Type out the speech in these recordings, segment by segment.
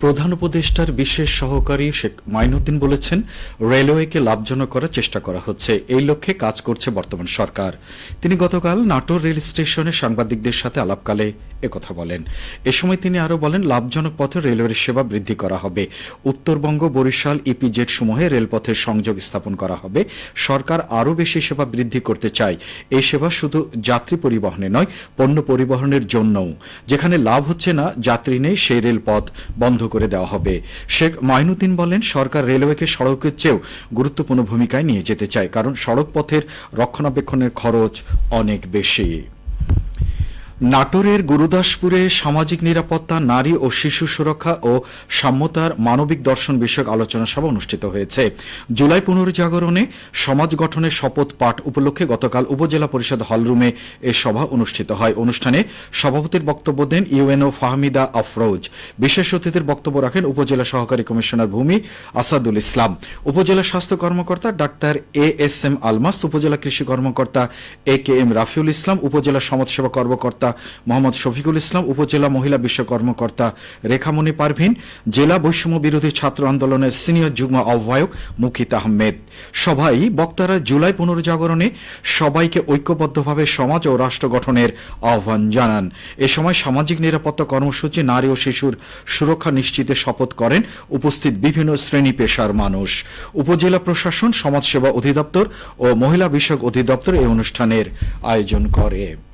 প্রধান উপদেষ্টার বিশেষ সহকারী শেখ মাইনুদ্দিন বলেছেন, রেলওয়েকে লাভজনক করার চেষ্টা করা হচ্ছে। এই লক্ষ্যে কাজ করছে বর্তমান সরকার। তিনি গতকাল নাটোর রেল স্টেশনে সাংবাদিকদের সাথে আলাপকালে একথা বলেন। এ সময় তিনি আরও বলেন, লাভজনক পথে রেলওয়ের সেবা বৃদ্ধি করা হবে। উত্তরবঙ্গ, বরিশাল, ইপিজেড সমূহে রেলপথের সংযোগ স্থাপন করা হবে। সরকার আরও বেশি সেবা বৃদ্ধি করতে চায়। এই সেবা শুধু যাত্রী পরিবহনে নয়, পণ্য পরিবহনের জন্যও। যেখানে লাভ হচ্ছে না, যাত্রী নেই, সেই রেলপথ বন্ধ করে দেওয়া হবে। শেখ মাইনুদ্দিন বলেন, সরকার রেলওয়েকে সড়কের চেয়েও গুরুত্বপূর্ণ ভূমিকায় নিয়ে যেতে চায়, কারণ সড়ক পথের রক্ষণাবেক্ষণের খরচ অনেক বেশি। নাটোরের গুরুদাসপুরে সামাজিক নিরাপত্তা, নারী ও শিশু সুরক্ষা ও সাম্যতার মানবিক দর্শন বিষয়ক আলোচনা সভা অনুষ্ঠিত হয়েছে। জুলাই পুনর্জাগরণে সমাজ গঠনের শপথ পাঠ উপলক্ষে গতকাল উপজেলা পরিষদ হলরুমে এ সভা অনুষ্ঠিত হয়। অনুষ্ঠানে সভাপতির বক্তব্য দেন ইউএনও ফাহমিদা আফরোজ। বিশেষ অতিথির বক্তব্য রাখেন উপজেলা সহকারী কমিশনার ভূমি আসাদুল ইসলাম। উপজেলা স্বাস্থ্য কর্মকর্তা doctor A S M Almas, উপজেলা কৃষি কর্মকর্তা এ কে এম রাফিউল ইসলাম, উপজেলা সমাজসেবা কর্মকর্তা মোহাম্মদ শফিকুল ইসলাম, উপজেলা মহিলা বিশ্ব কর্মকর্তা রেখামণি পারভিন, জেলা বৈষম্য বিরোধী ছাত্র আন্দোলনের সিনিয়র যুগ্ম আহ্বায়ক মুকিত আহমেদ। সবাই বক্তারা জুলাই পুনর্জাগরণে সবাইকে ঐক্যবদ্ধভাবে সমাজ ও রাষ্ট্র গঠনের আহ্বান জানান। এ সময় সামাজিক নিরাপত্তা কর্মসূচি, নারী ও শিশুর সুরক্ষা নিশ্চিতে শপথ করেন উপস্থিত বিভিন্ন শ্রেণি পেশার মানুষ। উপজেলা প্রশাসন, সমাজসেবা অধিদপ্তর ও মহিলা বিষয়ক অধিদপ্তর এই অনুষ্ঠানের আয়োজন করে।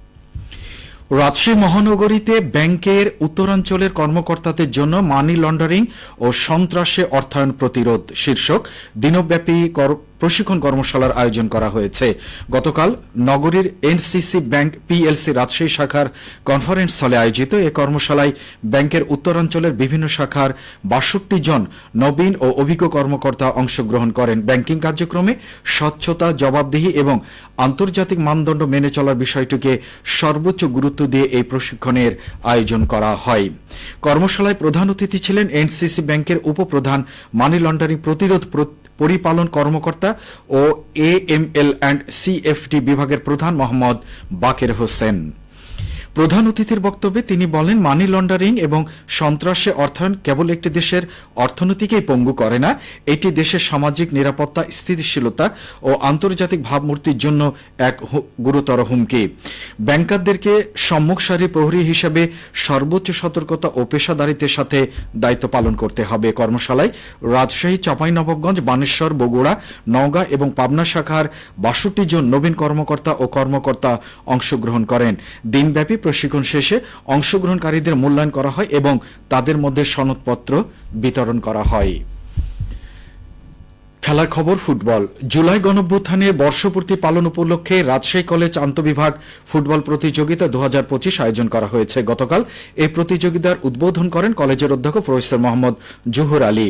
রাজশাহী মহানগরীতে ব্যাংকের উত্তরাঞ্চলের কর্মকর্তাদের জন্য মানি লন্ডারিং ও সন্ত্রাসে অর্থায়ন প্রতিরোধ শীর্ষক দিনব্যাপী প্রশিক্ষণ কর্মশালার আয়োজন করা হয়েছে। গতকাল নগরীর এনসিসি ব্যাংক পিএলসি রাজশাহী শাখার কনফারেন্স হলে আয়োজিত এ কর্মশালায় ব্যাংকের উত্তরাঞ্চলের বিভিন্ন শাখার বাষট্টি জন নবীন ও অভিজ্ঞ কর্মকর্তা অংশগ্রহণ করেন। ব্যাংকিং কার্যক্রমে স্বচ্ছতা, জবাবদিহি এবং আন্তর্জাতিক মানদণ্ড মেনে চলার বিষয়টিকে সর্বোচ্চ গুরুত্ব দিয়ে এই প্রশিক্ষণের আয়োজন করা হয়। কর্মশালায় প্রধান অতিথি ছিলেন এনসিসি ব্যাংকের উপপ্রধান মানি লন্ডারিং প্রতিরোধ প্র- পরিপালন কর্মকর্তা ও A M L and CFT বিভাগের প্রধান মোহাম্মদ বাকের হোসেন। প্রধান অতিথির বক্তব্যে তিনি বলেন, মানি লন্ডারিং এবং সন্ত্রাসে অর্থায়ন কেবল একটি দেশের অর্থনীতিকেই পঙ্গু করে না, এটি দেশের সামাজিক নিরাপত্তা, স্থিতিশীলতা ও আন্তর্জাতিক ভাবমূর্তির জন্য এক গুরুতর হুমকি। ব্যাংকারদেরকে সম্মুখ সারি প্রহরী হিসেবে সর্বোচ্চ সতর্কতা ও পেশাদারিত্বের সাথে দায়িত্ব পালন করতে হবে। কর্মশালায় রাজশাহী, চাঁপাইনবাবগঞ্জ, বানেশ্বর, বগুড়া, নওগাঁ এবং পাবনা শাখার বাষট্টি জন নবীন কর্মকর্তা ও কর্মকর্তা অংশগ্রহণ করেন। দিনব্যাপী প্রশিক্ষণ শেষে অংশগ্রহণকারীদের মূল্যায়ন করা হয় এবং তাদের মধ্যে সনদপত্র বিতরণ করা হয়। খেলার খবর ফুটবল। জুলাই গণভ্যুত্থানে বর্ষপূর্তি পালন উপলক্ষে রাজশাহী কলেজ আন্তবিভাগ ফুটবল প্রতিযোগিতা দু পঁচিশ আয়োজন করা হয়েছে। গতকাল এই প্রতিযোগিতার উদ্বোধন করেন কলেজের অধ্যক্ষ প্রফেসর মোহাম্মদ জহুর আলী।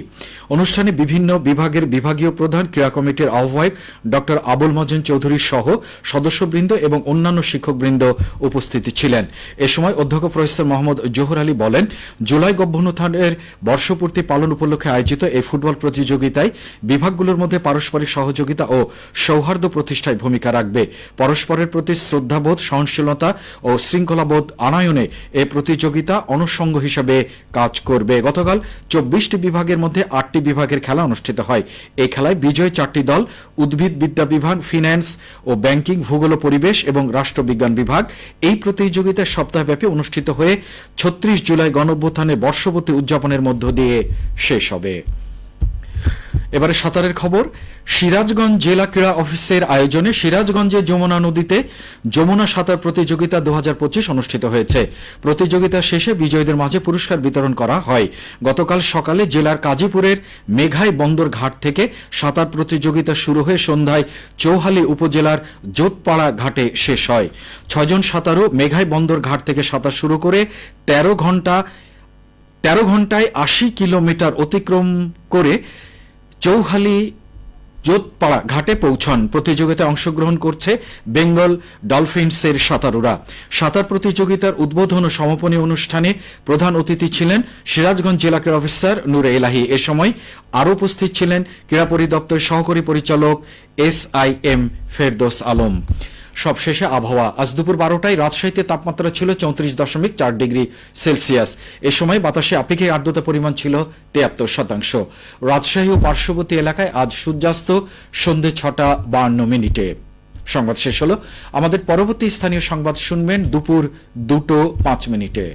অনুষ্ঠানে বিভিন্ন বিভাগের বিভাগীয় প্রধান ক্রীড়া কমিটির আহ্বায়ক ডক্টর আবুল মজেন চৌধুরী সহ সদস্যবৃন্দ এবং অন্যান্য শিক্ষকবৃন্দ উপস্থিত ছিলেন। এ সময় অধ্যক্ষ প্রফেসর মোহাম্মদ জহুর আলী বলেন, জুলাই গভ্যুত্থানের বর্ষপূর্তি পালন উপলক্ষে আয়োজিত এই ফুটবল প্রতিযোগিতায় বিভাগগুলোর মধ্যে পারস্পরিক সহযোগিতা ও সৌহার্দ্য প্রতিষ্ঠায় ভূমিকা রাখবে। পরস্পরের প্রতি শ্রদ্ধাবোধ, সহনশীলতা ও শৃঙ্খলাবোধ আনায়নে এই প্রতিযোগিতা অনুষঙ্গ হিসেবে কাজ করবে। গতকাল চব্বিশটি বিভাগের মধ্যে আটটি বিভাগের খেলা অনুষ্ঠিত হয়। এই খেলায় বিজয় চারটি দল, উদ্ভিদ বিদ্যা বিভাগ, ফিন্যান্স ও ব্যাংকিং, ভূগোল পরিবেশ এবং রাষ্ট্রবিজ্ঞান বিভাগ এই প্রতিযোগিতা সপ্তাহব্যাপী অনুষ্ঠিত হয়ে ছত্রিশ জুলাই গণঅভ্যুত্থানের বর্ষপূর্তি উদযাপনের মধ্য দিয়ে শেষ হবে। এবারে সাঁতারের খবর। সিরাজগঞ্জ জেলা ক্রীড়া অফিসের আয়োজনে সিরাজগঞ্জে যমুনা নদীতে যমুনা সাঁতার প্রতিযোগিতা দু হাজার পঁচিশ অনুষ্ঠিত হয়েছে। প্রতিযোগিতা শেষে বিজয়ীদের মাঝে পুরস্কার বিতরণ করা হয়। গতকাল সকালে জেলার কাজীপুরের মেঘাই বন্দর ঘাট থেকে সাঁতার প্রতিযোগিতা শুরু হয়ে সন্ধ্যায় চৌহালি উপজেলার জোতপাড়া ঘাটে শেষ হয়। ছয়জন সাঁতারু মেঘাই বন্দর ঘাট থেকে সাঁতার শুরু করে তেরো ঘণ্টা, তেরো ঘন্টায় আশি কিলোমিটার অতিক্রম করে চৌহালি জোতপাড়া ঘাটে পৌঁছন। প্রতিযোগিতায় অংশগ্রহণ করছে বেঙ্গল ডলফিনসের সাঁতারুরা। সাঁতার প্রতিযোগিতার উদ্বোধন ও সমাপনী অনুষ্ঠানে প্রধান অতিথি ছিলেন সিরাজগঞ্জ জেলা ক্রীড়া অফিসার নূরে এলাহি। এ সময় আরও উপস্থিত ছিলেন ক্রীড়া পরিদপ্তরের সহকারী পরিচালক S I M Ferdous Alam. সবশেষে আবহাওয়া। আজ দুপুর বারোটায় রাজশাহীতে তাপমাত্রা ছিল চৌত্রিশ দশমিক চার ডিগ্রি সেলসিয়াস। এ সময় বাতাসে আপেক্ষিক আর্দ্রতা পরিমাণ ছিল তিয়াত্তর শতাংশ। রাজশাহী ও পার্শ্ববর্তী এলাকায় আজ সূর্যাস্ত সন্ধে ছটা বান্ন মিনিটে। সংবাদ শেষ হলো। আমাদের পরবর্তী স্থানীয় সংবাদ শুনবেন দুপুর দুটো পাঁচ মিনিটে।